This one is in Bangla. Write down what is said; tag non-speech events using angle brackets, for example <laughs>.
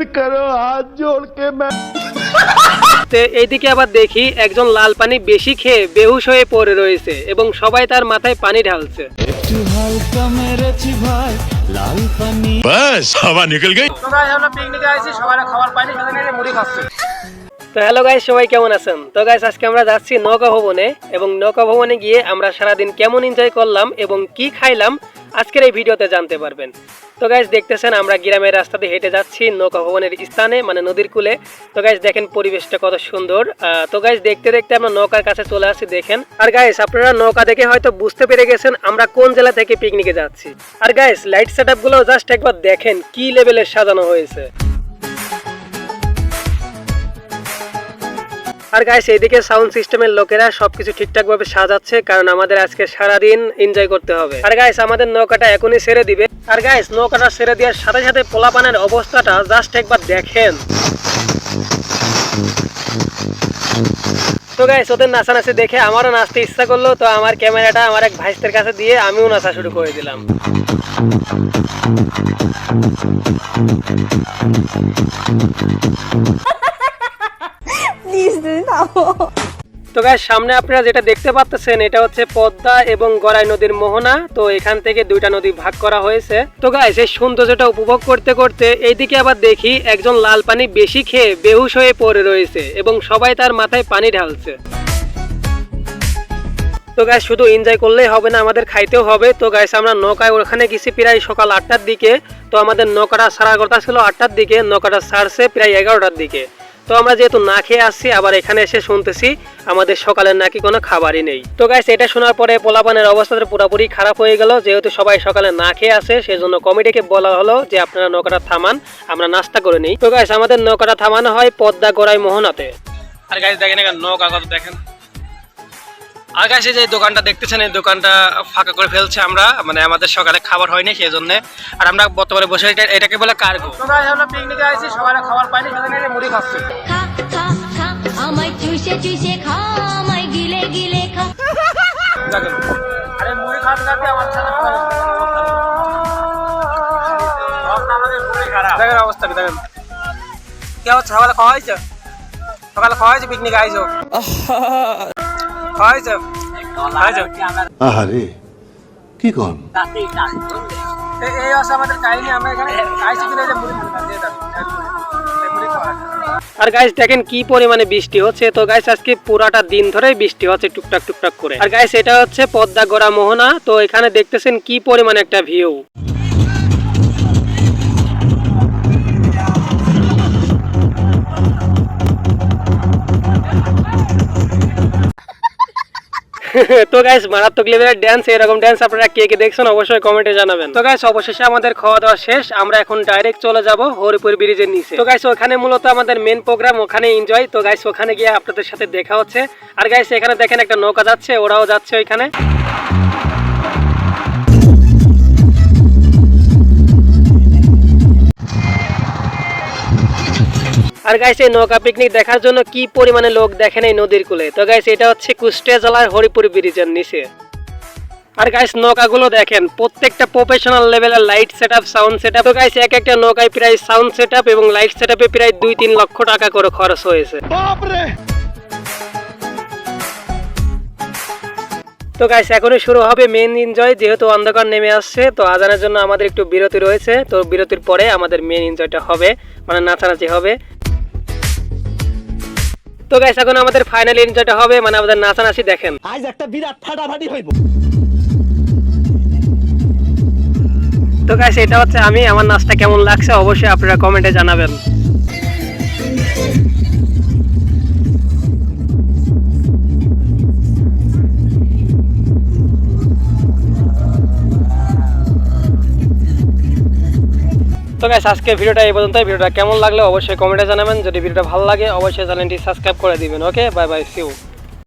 বন্ধ করো হাত জোড়কে আবার দেখি একজন লাল পানি বেশি খেয়ে বেহুশ হয়ে পড়ে রয়েছে এবং সবাই তার মাথায় পানি ঢালছে। একটু হালকা মেরেছি ভাই লাল পানি। বাস হাওয়া নিকল গই। সবাই আমরা পিকনিকে আইছি সবাই খাবার পানি নিয়ে মুড়ি খাচ্ছে। তো হ্যালো গাইস সবাই কেমন আছেন? তো গাইস আজকে আমরা যাচ্ছি নৌকা ভবনে এবং নৌকা ভবনে গিয়ে আমরা সারাদিন কেমন এনজয় করলাম এবং কি খাইলাম আজকের এই ভিডিওতে জানতে পারবেন। তো গাইস দেখতেছেন আমরা গ্রামের রাস্তাতে হেঁটে যাচ্ছি নৌকা ভবনের স্থানে মানে নদীর কূলে। তো গাইস দেখেন পরিবেশটা কত সুন্দর। তো গাইস দেখতে দেখতে আমরা নৌকার কাছে চলে আসছি দেখেন। আর গাইস আপনারা নৌকা দেখে হয়তো বুঝতে পেরে গেছেন আমরা কোন জেলা থেকে পিকনিকে যাচ্ছি। আর গাইস লাইট সেটগুলো জাস্ট একবার দেখেন, কি লেভেলের সাজানো হয়েছে। আর গাইস এইদিকে সাউন্ড সিস্টেমের লোকেরা সবকিছু ঠিকঠাক ভাবে সাজাচ্ছে, কারণ আমাদের আজকে সারাদিন এনজয় করতে হবে। আর গাইস আমাদের নৌকাটা এখনই ছেড়ে দিবে। আর গাইস নৌকাটা ছেড়ে দেওয়ার সাথে সাথে পোলাপানের অবস্থাটা জাস্ট একবার দেখেন। তো গাইস ওদের নাচানাচি দেখে আমারও নাচতে ইচ্ছা করল, তো আমার ক্যামেরাটা আমার এক ভাইস্তের কাছে দিয়ে আমিও নাচা শুরু করে দিলাম। থামো তো গাইস সামনে আপনারা যেটা দেখতে পাচ্ছেন এটা হচ্ছে পদ্মা এবং গড়াই নদীর মোহনা। তো এখান থেকে দুইটা নদী ভাগ করা হয়েছে। তো গাইস এই সৌন্দর্যটা উপভোগ করতে করতে এইদিকে আবার দেখি একজন লাল পানি বেশি খেয়ে বেহুশ হয়ে পড়ে রয়েছে এবং সবাই তার মাথায় পানি ঢালছে। তো গাইস শুধু এনজয় করলেই হবে না, আমাদের খাইতেও হবে। তো গাইস আমরা নৌকায় ওখানে গেছি প্রায় সকাল আটটার দিকে। তো আমাদের নৌকাটা সারা কথা ছিল আটটার দিকে, নৌকাটা ছাড়ছে প্রায় এগারোটার দিকে। তো আমরা যেহেতু না খেয়ে আসছি, আবার এখানে এসে শুনতেছি আমাদের সকালের নাকি কোনো খাবারই নেই। তো গাইস এটা শোনার পরে পোলাপানের অবস্থাটা পুরোপুরি খারাপ হয়ে গেল। যেহেতু সবাই সকালে না খেয়ে আসে, সেজন্য কমিটিকে বলা হলো যে, আপনারা নৌকাটা থামান, আমরা নাস্তা করে নিই। তো গাইস আমাদের নৌকাটা থামানো হয় পদ্মা গড়াই মোহনাতে। আর গাইস দেখেন নৌকা দেখেন। আর এই যে দোকানটা দেখতেছেন এই দোকানটা ফাঁকা করে ফেলছে আমরা। মানে আমাদের সকালে খাবার হয়নি সেই জন্য আর আমরা বর্তমানে বসে এটা- এটাকে বলে কার্গো। পিকনিকে আইছি সকালে খাবার পাইনি সেজন্য মুড়ি খাচ্ছি। খা খা খা আমায় চুষে চুষে খা আমায় গিলে গিলে খা। আরে মুড়ি খাতে খাতে আমার সাথে দেখেন অবস্থা দেখেন। কি হচ্ছে সকালে খাওয়া হয়েছে? সকালে খাওয়া হয়েছে পিকনিক আইছো? খাওয়া হয়েছে খাওয়া হয়েছে আহারে কি কন? এই- এই আমাদের কাহিনী আমরা এখানে আইসি কিনে যে মুড়ি দিয়ে দাও। এই মুড়ি খাওয়া। আর গাইস দেখেন কি পরিমাণে বৃষ্টি হচ্ছে। তো গাইস আজকে পুরাটা দিন ধরেই বৃষ্টি হচ্ছে টুকটাক টুকটাক করে। আর গাইস এটা হচ্ছে পদ্মা গড়া মোহনা। তো এখানে দেখতেছেন কি পরিমাণে একটা ভিউ <laughs> তো গাইস মারাত্মক লেভেলের ড্যান্স এরকম ড্যান্স আপনারা কে কে দেখছেন অবশ্যই কমেন্টে জানাবেন। তো গাইস অবশেষে আমাদের খাওয়া দাওয়া শেষ, আমরা এখন ডাইরেক্ট চলে যাব হরিপুর ব্রিজের নিচে। তো গাইস ওখানে মূলত আমাদের মেন প্রোগ্রাম ওখানে এনজয় তো গাইস ওখানে গিয়ে আপনাদের সাথে দেখা হচ্ছে। আর গাইস এখানে দেখেন একটা নৌকা যাচ্ছে, ওরাও যাচ্ছে ওইখানে। আর গাইস এই নৌকা পিকনিক দেখার জন্য কি পরিমাণে লোক দেখেন এই নদীর কূলে? তো গাইস এটা হচ্ছে কুষ্টিয়া জেলার হরিপুর ব্রিজের নিচে। আর গাইস নৌকাগুলো দেখেন প্রত্যেকটা প্রফেশনাল লেভেলের লাইট সেটআপ সাউন্ড সেটআপ তো গাইস এক একটা নৌকায় প্রায় সাউন্ড সেটআপ এবং লাইট সেটআপে প্রায় দুই তিন লক্ষ টাকা করে খরচ হয়েছে। তো গাইস এখনই শুরু হবে মেন এনজয় যেহেতু অন্ধকার নেমে আসছে তো আজানের জন্য আমাদের একটু বিরতি রয়েছে। তো বিরতির পরে আমাদের মেন এনজয়টা হবে মানে নাচানাচি হবে। তো গাইস এখন আমাদের ফাইনাল এনজয়টা হবে মানে আমাদের নাচানাচি দেখেন। আজ একটা বিরাট ফাটাফাটি হইব। তো গাইস এটা হচ্ছে আমি আমার নাচটা কেমন লাগছে অবশ্যই আপনারা কমেন্টে জানাবেন। তো গাইস আজকে ভিডিওটা এই পর্যন্ত ভিডিওটা কেমন লাগলে অবশ্যই কমেন্টে জানাবেন। যদি ভিডিওটা ভালো লাগে, অবশ্যই চ্যানেলটি সাবস্ক্রাইব করে দিবেন ওকে বাই বাই সিউ